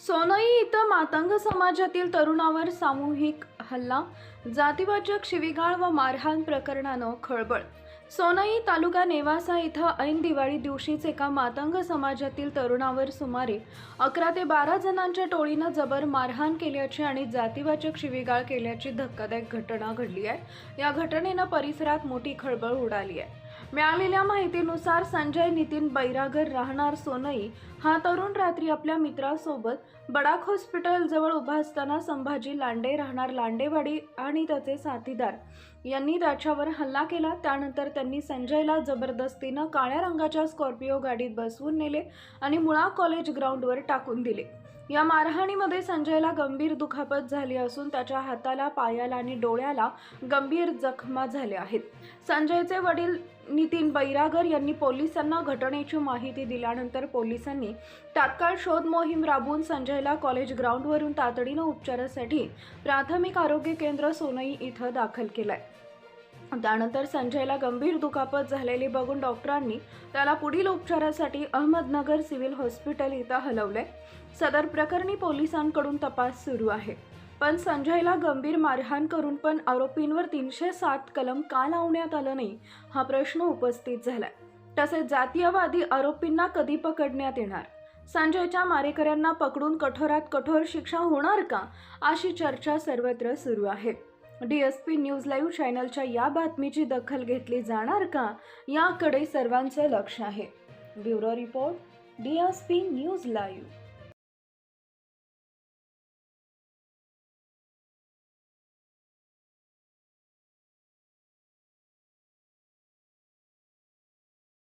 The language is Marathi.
सोनई इथं मातंग समाजातील तरुणावर सामूहिक हल्ला जातीवाचक शिवीगाळ व मारहाण प्रकरणानं खळबळ. सोनई तालुका नेवासा इथं ऐन दिवाळी दिवशीच एका मातंग समाजातील तरुणावर सुमारे अकरा ते बारा जणांच्या टोळीनं जबर मारहाण केल्याची आणि जातीवाचक शिवीगाळ केल्याची धक्कादायक घटना घडली आहे. या घटनेनं परिसरात मोठी खळबळ उडाली आहे. मिळालेल्या माहितीनुसार संजय नितीन बैरागर राहणार सोनई. हा तरुण रात्री आपल्या मित्रासोबत बडाक हॉस्पिटल जवळ उभा असताना संभाजी लांडे राहणार लांडेवाडी आणि त्याचे साथीदार. यांनी त्याच्यावर हल्ला केला. त्यानंतर त्यांनी संजयला जबरदस्तीनं काळ्या रंगाच्या स्कॉर्पिओ गाडीत बसवून नेले आणि मुळा कॉलेज ग्राउंडवर टाकून दिले. या मारहाणीमध्ये संजयला गंभीर दुखापत झाली असून त्याच्या हाताला पायाला आणि डोळ्याला गंभीर जखमा झाल्या आहेत. संजयचे वडील नितीन बैरागर यांनी पोलिसांना घटनेची माहिती दिल्यानंतर पोलिसांनी तात्काळ शोध मोहीम राबवून संजयला कॉलेज ग्राउंडवरून तातडीनं उपचारासाठी प्राथमिक आरोग्य केंद्र सोनई इथं दाखल केलंय. त्यानंतर संजयला गंभीर दुखापत झालेली बघून डॉक्टरांनी त्याला पुढील उपचारासाठी अहमदनगर सिव्हिल हॉस्पिटल इथं हलवले सदर प्रकरणी पोलिसांकडून तपास सुरू आहे. पण संजयला गंभीर मारहाण करून पण आरोपींवर तीनशे सात कलम का लावण्यात आलं नाही हा प्रश्न उपस्थित झालाय. तसेच जातीयवादी आरोपींना कधी पकडण्यात येणार? संजयच्या मारेकऱ्यांना पकडून कठोरात कठोर शिक्षा होणार का अशी चर्चा सर्वत्र सुरू आहे. डीएसपी न्यूज लाईव्ह चॅनलच्या या बातमीची दखल घेतली जाणार का याकडे सर्वांचं लक्ष आहे. Bureau report DSP news live.